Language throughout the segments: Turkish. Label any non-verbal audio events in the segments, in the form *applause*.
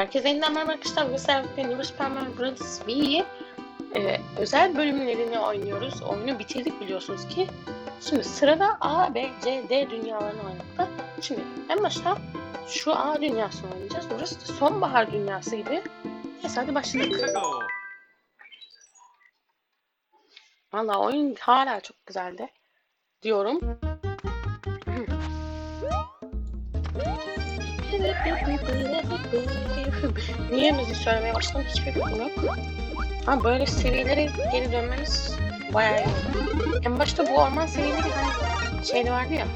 Herkese yeniden merhaba arkadaşlar. Bu sefer Super Mario Bros. Wii e, özel bölümlerini oynuyoruz. Oyunu bitirdik biliyorsunuz ki. Şimdi sırada A, B, C, D dünyalarını oynamakta. Şimdi en başta şu A dünyasını oynayacağız. Burası da sonbahar dünyası gibi. Neyse hadi başlayalım. Valla oyun hala çok güzeldi. Diyorum. Niye müzik söylemeye başladım hiçbir fikrim yok. Ama böyle seviyelere geri dönmeniz bayağı iyi. En başta bu orman seviyeleri hani şeyli vardı ya.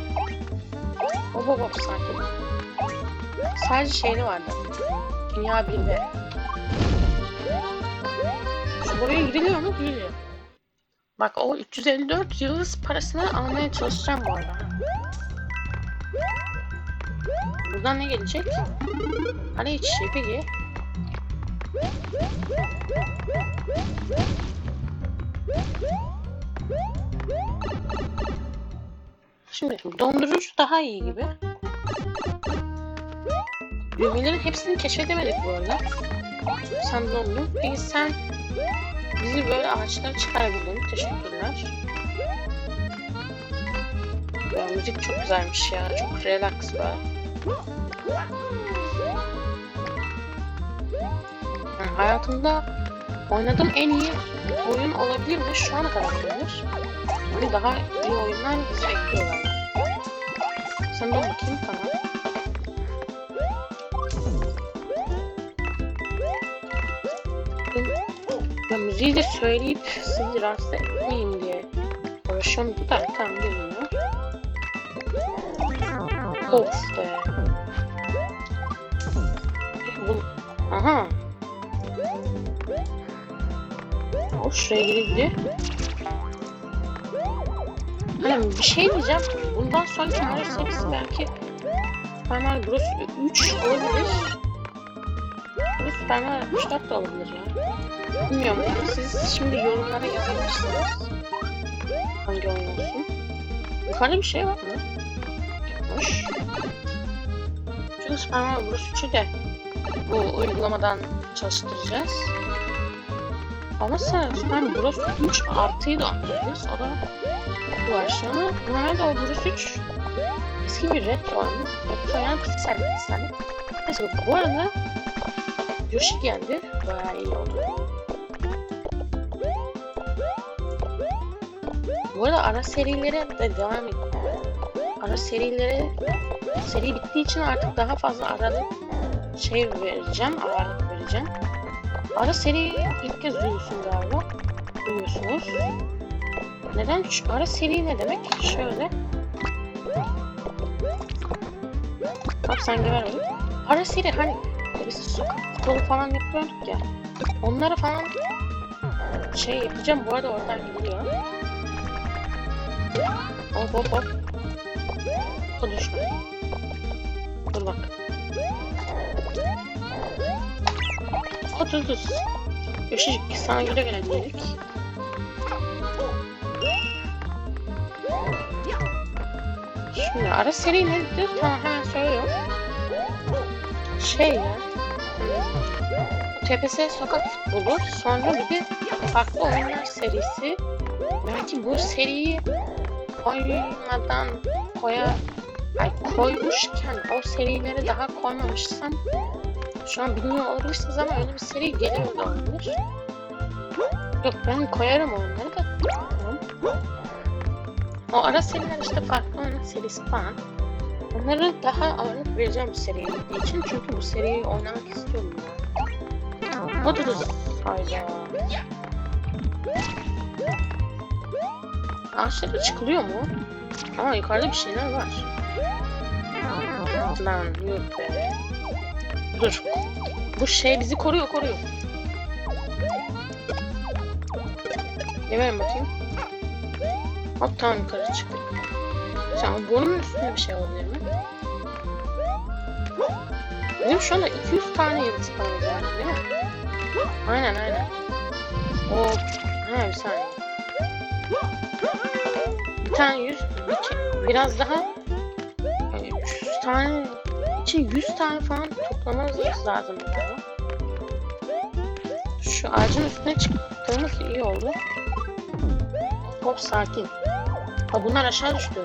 O bu sanki. Sadece şeyli vardı. Dünya 1'de. Şu buraya giriliyor mu? Giriliyor. Bak o 354 yıldız parasını almaya çalışacağım bu arada. Buradan ne gelecek? Hani hiç şey peki. Şimdi dondurucu daha iyi gibi. Düğmelerin hepsini keşfedemedik bu arada. Sen dondun. Peki sen bizi böyle ağaçlara çıkarbildin. Teşekkürler. Ya müzik çok güzelmiş ya. Çok relax böyle. Hayatımda oynadığım en iyi oyun olabilir mi? Şu ana kadar olabilir. Hani daha iyi oyunlar bizi bekliyorlar. Sen de bakayım tamam. Ya müziği de söyleyip sizi rahatsız etmeyeyim diye uğraşıyorum da tamam geliyor. Of be. Aha. O şuraya girildi. Hani bir şey diyeceğim. Bundan sonraki Mario serisi belki Super Mario Bros 3 olabilir. Bu Super Mario 64 da olabilir ya. Bilmiyorum. Siz şimdi yorumlara yazabilirsiniz. Hangi oyun olsun. Yukarıda bir şey var mı? Hoş. Çünkü Super Mario Bros 3'ü de bu uygulamadan çalıştıracağız. Ama sen Mario Bros 3 artıyı da oynayabiliriz. O da var sonra. Nerede o Bros 3? Eski bir retro oyunu. Retro yani piksel piksel. Neyse bu arada Yoshi geldi. Bayağı iyi oldu. Bu arada ara serilere de devam ediyor. Ara serilere seri bittiği için artık daha fazla arada şey vereceğim, ağırlık vereceğim. Ara seri ilk kez duyuyorsun galiba. Duyuyorsunuz. Neden? Şu ara seri ne demek? Şöyle. Bak sen geber oğlum. Ara seri hani biz sokak futbolu falan yapıyorduk ya. Onlara falan şey yapacağım. Bu arada oradan gidiyor. Hop hop hop. O düşme. Dur bak. Düz. Yoşicik sana güle güle diyelim. Şimdi ara seri nedir? Tamam hemen söylüyorum. Şey ya. TPS sokak futbolu. Sonra bir de farklı oyunlar serisi. Belki bu seriyi koymadan koya ay koymuşken o serileri daha koymamışsam şu an bilmiyor olabilirsiniz ama öyle bir seri geliyor da olabilir. Yok ben koyarım onları da. O ara seriler işte farklı oyun serisi falan. Onlara daha ağırlık vereceğim bu seriye gittiği için çünkü bu seriyi oynamak istiyorum. O da da hayda. Ağaçlara çıkılıyor mu? Ama yukarıda bir şeyler var. Lan yok be. Dur. Bu şey bizi koruyor koruyor. Geberin bakayım. Hop tamam yukarı çıktık. Tamam bunun üstünde bir şey olabilir mi? Bizim şu anda 200 tane yıldız paramız var değil mi? Aynen aynen. O ha bir saniye. Bir tane 100 bir, biraz daha yani 300 tane için 100 tane falan toplamamız lazım. Yani. Şu ağacın üstüne çıktığımız iyi oldu. Hop sakin. Ha bunlar aşağı düştü.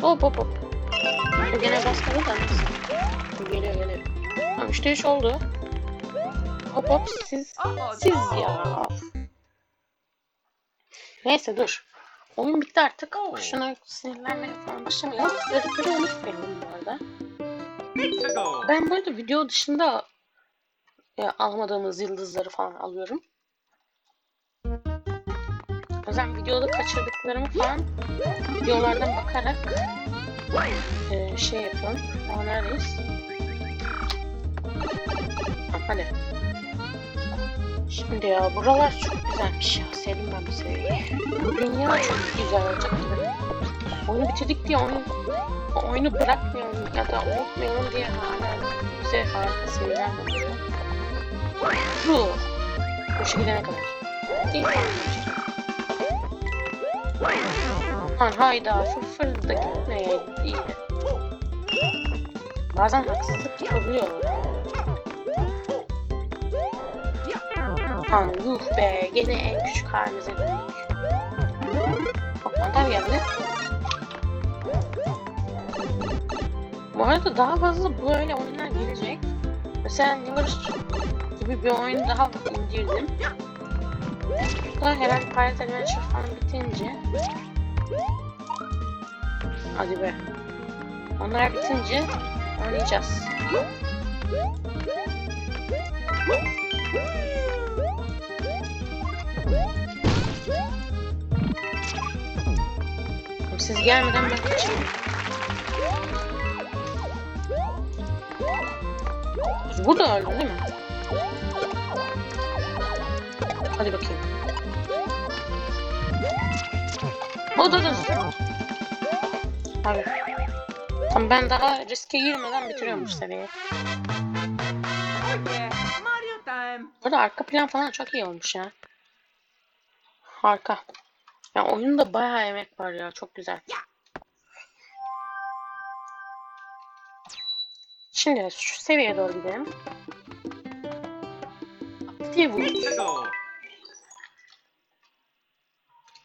Hop hop hop. Bu gene baskılı da neyse. Geliyor geliyor. Tamam işte iş oldu. Hop hop siz siz ya. Neyse dur. Oyun bitti artık. Şuna sinirlenmeye falan başlamayalım. Yarıkları unutmayalım bu arada. Ben bu arada video dışında e, almadığımız yıldızları falan alıyorum. O yüzden videoda kaçırdıklarımı falan videolardan bakarak e, şey yapıyorum. Tamam, hadi. Şimdi ya buralar çok güzelmiş ya. Sevdim ben bu seriyi. Dünya çok güzel olacak. Oyunu bitirdik diye oyun, oyunu bırakmayalım ya da unutmayalım diye hala bize harika seriler buluyor. Bu. Hoşa gidene kadar. Değil mi? Lan hayda sıfır da gitmeye değil. Bazen haksızlık yapabiliyor. Lan yuh be gene en küçük halimize döndük. Mantar geldi. Bu arada daha fazla böyle oyunlar gelecek. Mesela Niver gibi bir oyun daha indirdim. Daha herhalde Pirate Adventure falan bitince Hadi be. Onlar bitince oynayacağız. Siz gelmeden ben kaçayım. Burada öldü değil mi? Hadi bakayım. O da da. Abi. Tamam ben daha riske girmeden bitiriyorum bu seriyi. Burada arka plan falan çok iyi olmuş ya. Harika. Ya oyunda bayağı emek var ya. Çok güzel. Şimdi şu seviyeye doğru gidelim. Go.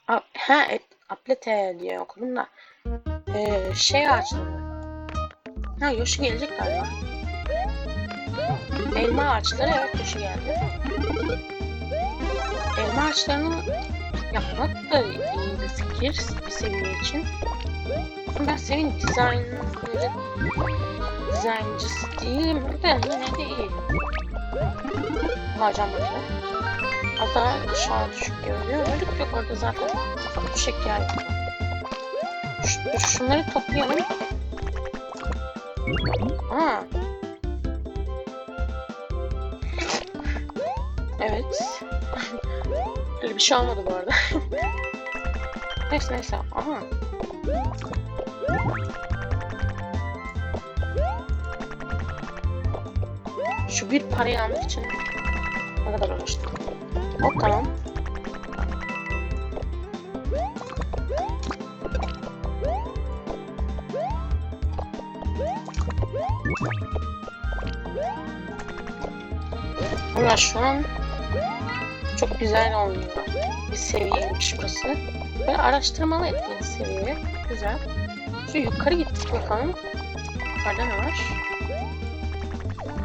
A- ha, et, aplete diye okudum da. Ee, şey ağaçları. Ha Yoshi gelecek galiba. Elma ağaçları evet Yoshi geldi. Elma ağaçlarını yapmak da iyi bir fikir bir seviye için. Ben sevin dizaynları dizaynıcısı değilim de yine de iyi. Harcam bakıyor. Az daha aşağı düşük görünüyor. Öldük yok orada zaten. Bu şekil. Ş şunları toplayalım. Aa. Evet. Öyle bir şey olmadı bu arada. *laughs* neyse neyse. Aha. Şu bir parayı almak için ne kadar uğraştım. Hop tamam. Ama şu an çok güzel oynuyor. Bir seviyeymiş burası. Böyle araştırmalı ettiğin seviye. Güzel. Şu yukarı gittik bakalım. Yukarıda ne var?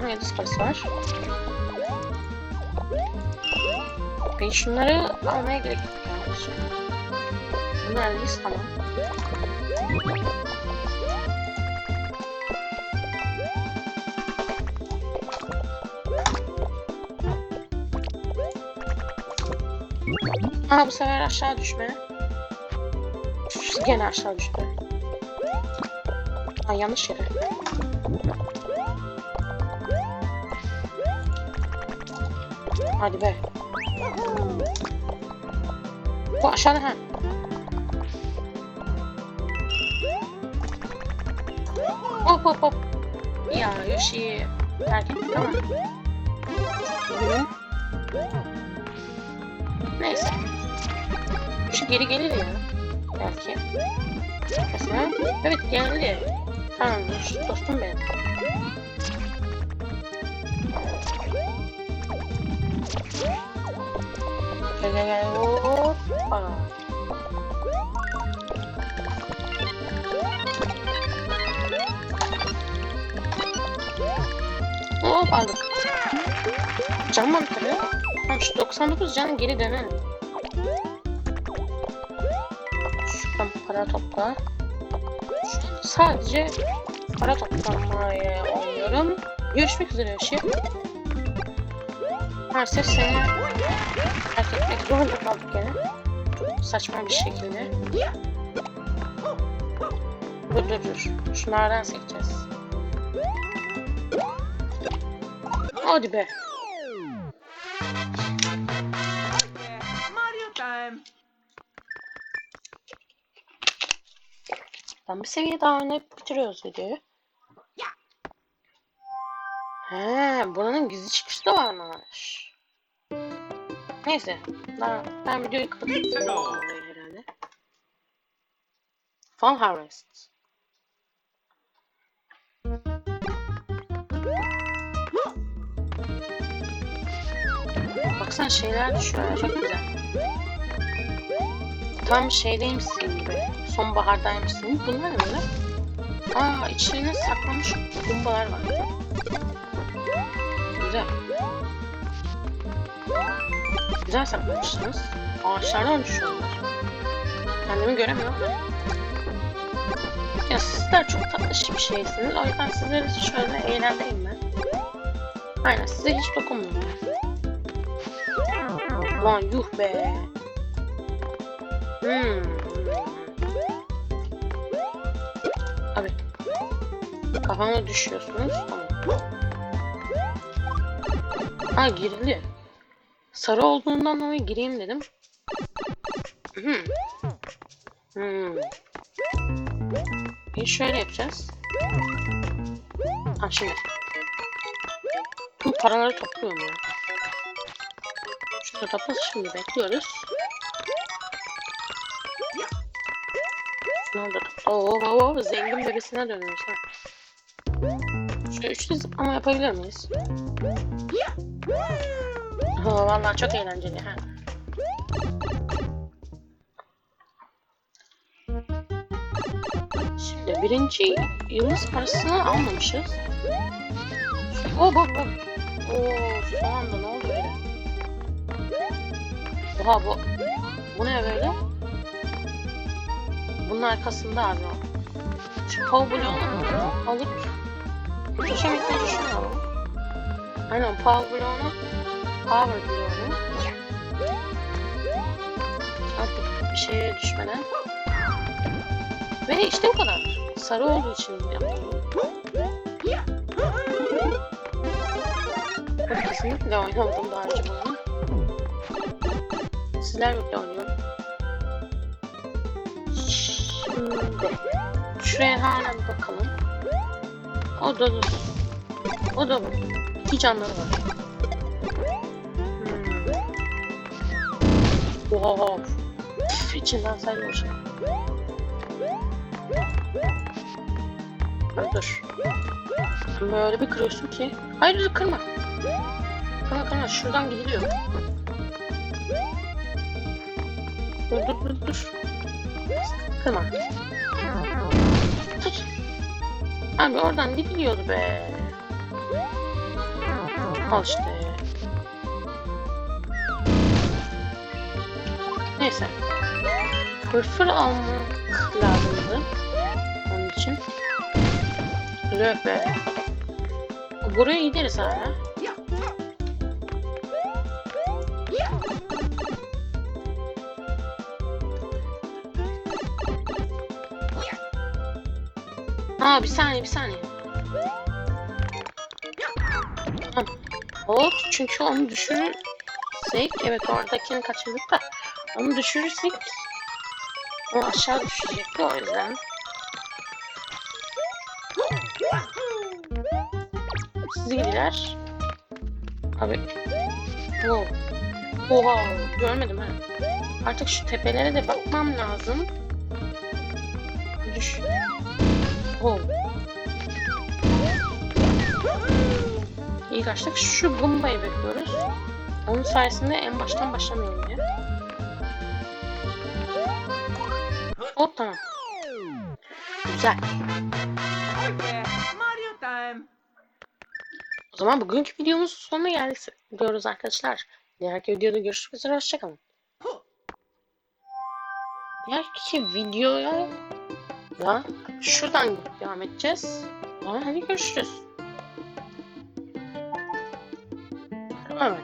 Ha, yıldız parası var. Ben şunları almaya gerek yok. Bunlar neredeyiz? Tamam. Aa bu sefer aşağı düşme. Gene aşağı düştü. Aa yanlış yere. Hadi be. Bu aşağıda ha. Hop hop hop. Ya Yoshi'yi terk ettik ama. Neyse. Yoshi geri gelir ya. Belki. Mesela. Evet geldi. Tamamdır. Dostum benim. Gel gel. Hoppa. Hop aldık. Can mantarı. Tamam şu 99 can geri dönelim. Para topla. Sadece para toplamaya oynuyorum. Görüşmek üzere şey. Maalesef seni terk etmek zorunda kaldık gene. Saçma bir şekilde. Dur dur dur. Şunlardan seçeceğiz. Hadi be. Ben bir seviye daha oynayıp bitiriyoruz videoyu. He, buranın gizli çıkışı da varmış. Neyse, daha, ben videoyu kapatıp herhalde. Fun Harvest. Baksana şeyler düşüyor çok güzel. Tam şeydeymişsin gibi. Sonbahardaymışsın. Bunlar ne? Aa içlerine saklanmış bombalar var. Güzel. Güzel saklamışsınız. Ağaçlardan düşüyorlar. Kendimi göremiyorum. Ya sizler çok tatlış bir şeysiniz. O yüzden sizleri şöyle eğlendireyim ben. Aynen size hiç dokunmuyorum. Lan yuh be. Hmm. Abi. Kafama düşüyorsunuz. Ha girildi. Sarı olduğundan dolayı gireyim dedim. Hmm. Hmm. Bir şöyle yapacağız. Ha şimdi. Bu paraları topluyorum ya. Şurada topla şimdi bekliyoruz. Ne oldu? Oo, zengin bebesine dönüyoruz ha. Şöyle üçlü zıplama yapabilir miyiz? Oo, vallahi çok eğlenceli ha. Şimdi birinci yıldız parasını almamışız. Oh bak bak. Oo son anda ne oldu öyle? Oha bu. Bu ne böyle? Bunun arkasında abi o. Şu Blown'u alıp etmeyi düşünüyorum. Aynen Power Blown'u Power Blown'u Artık şeye düşmeden ve işte bu kadar. Sarı olduğu için yaptım. Kesinlikle oynamadım daha önce bunu. Sizler birlikte oynuyorum. Şuraya hala bakalım. O da dur. O da. İki canları var. Hmm. Oha. Üf, sayılmış. Dur. Böyle bir kırıyorsun ki. Hayır dur kırma. Kırma kırma şuradan gidiliyor. Dur dur dur dur. Kırma. Tut. Abi oradan gidiliyordu be. Al işte. Neyse. Fırfır almak lazımdı. Onun için. Löp be. Buraya gideriz hala. Aa bir saniye bir saniye. Tamam. Hop çünkü onu düşürürsek evet oradakini kaçırdık da onu düşürürsek o aşağı düşecekti o yüzden. Sizi gidiler. Abi. Wow. Oha görmedim ha. Artık şu tepelere de bakmam lazım. Düş. Oh. İyi kaçtık. Şu Gumba'yı bekliyoruz. Onun sayesinde en baştan başlamayalım ya. Hop tamam. Güzel. O zaman bugünkü videomuzun sonuna geldik diyoruz arkadaşlar. Diğerki videoda görüşmek üzere. Hoşçakalın. Diğerki videoya da şuradan devam edeceğiz. Ama hadi görüşürüz. Tamam.